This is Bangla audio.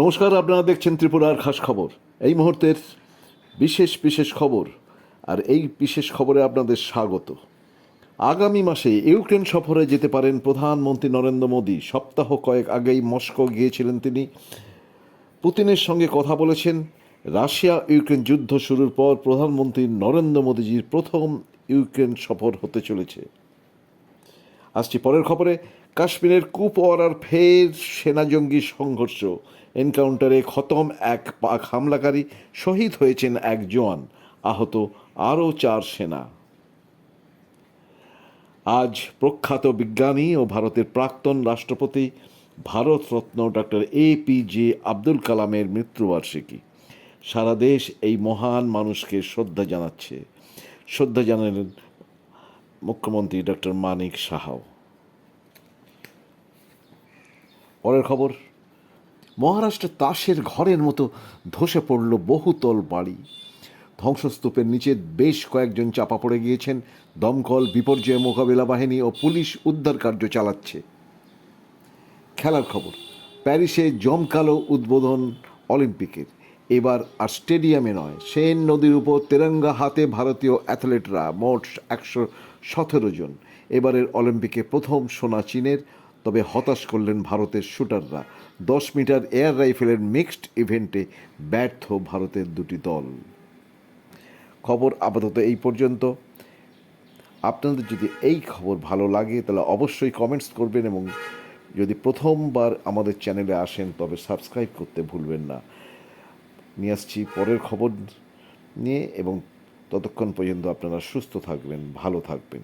নমস্কার, আপনারা দেখছেন ত্রিপুরার খাস খবর। এই মুহূর্তের বিশেষ বিশেষ খবর, আর এই বিশেষ খবরে আপনাদের স্বাগত। আগামী মাসে ইউক্রেন সফরে যেতে পারেন প্রধানমন্ত্রী নরেন্দ্র মোদী। সপ্তাহ কয়েক আগেই মস্কো গিয়েছিলেন তিনি। পুতিনের সঙ্গে কথা বলেছেন। রাশিয়া ইউক্রেন যুদ্ধ শুরুর পর প্রধানমন্ত্রী নরেন্দ্র মোদীজির প্রথম ইউক্রেন সফর হতে চলেছে। আসছি পরের খবরে। কাশ্মীরের কুপওয়ারার ফের সেনা জঙ্গি সংঘর্ষ। এনকাউন্টারে খতম এক পাক হামলাকারী শহীদ হয়েছেন এক জওয়ান। আহত আরও চার সেনা। আজ প্রখ্যাত বিজ্ঞানী ও ভারতের প্রাক্তন রাষ্ট্রপতি Bharat Ratna doctor A P J Abdul কালামের মৃত্যুবার্ষিকী। সারা দেশ এই মহান মানুষকে শ্রদ্ধা জানাচ্ছে। শ্রদ্ধা জানালেন মুখ্যমন্ত্রী ডক্টর মানিক সাহাও। পরের খবর মহারাষ্ট্রে তাসের ঘরের মতো ধসে পড়ল বহুতল বাড়ি। ধ্বংসস্তূপের নিচে বেশ কয়েকজন চাপা পড়ে গিয়েছেন। দমকল, বিপর্যয় মোকাবিলা বাহিনী ও পুলিশ উদ্ধার কার্য চালাচ্ছে। খেলার খবর, প্যারিসে জমকালো উদ্বোধন অলিম্পিকের। এবার আর স্টেডিয়ামে নয়, সেন নদীর উপর তেরঙ্গা হাতে ভারতীয় অ্যাথলেটরা মোট একশো সতেরো জন। এবারের অলিম্পিকে প্রথম সোনা চীনের তবে হতাশ করলেন ভারতের শুটাররা। দশ মিটার এয়ার রাইফেলের মিক্সড ইভেন্টে ব্যর্থ ভারতের দুটি দল। খবর আপাতত এই পর্যন্ত। আপনাদের যদি এই খবর ভালো লাগে, তাহলে অবশ্যই কমেন্টস করবেন এবং যদি প্রথমবার আমাদের চ্যানেলে আসেন, তবে সাবস্ক্রাইব করতে ভুলবেন না। নিয়ে আসছি পরের খবর নিয়ে এবং ততক্ষণ পর্যন্ত আপনারা সুস্থ থাকবেন, ভালো থাকবেন।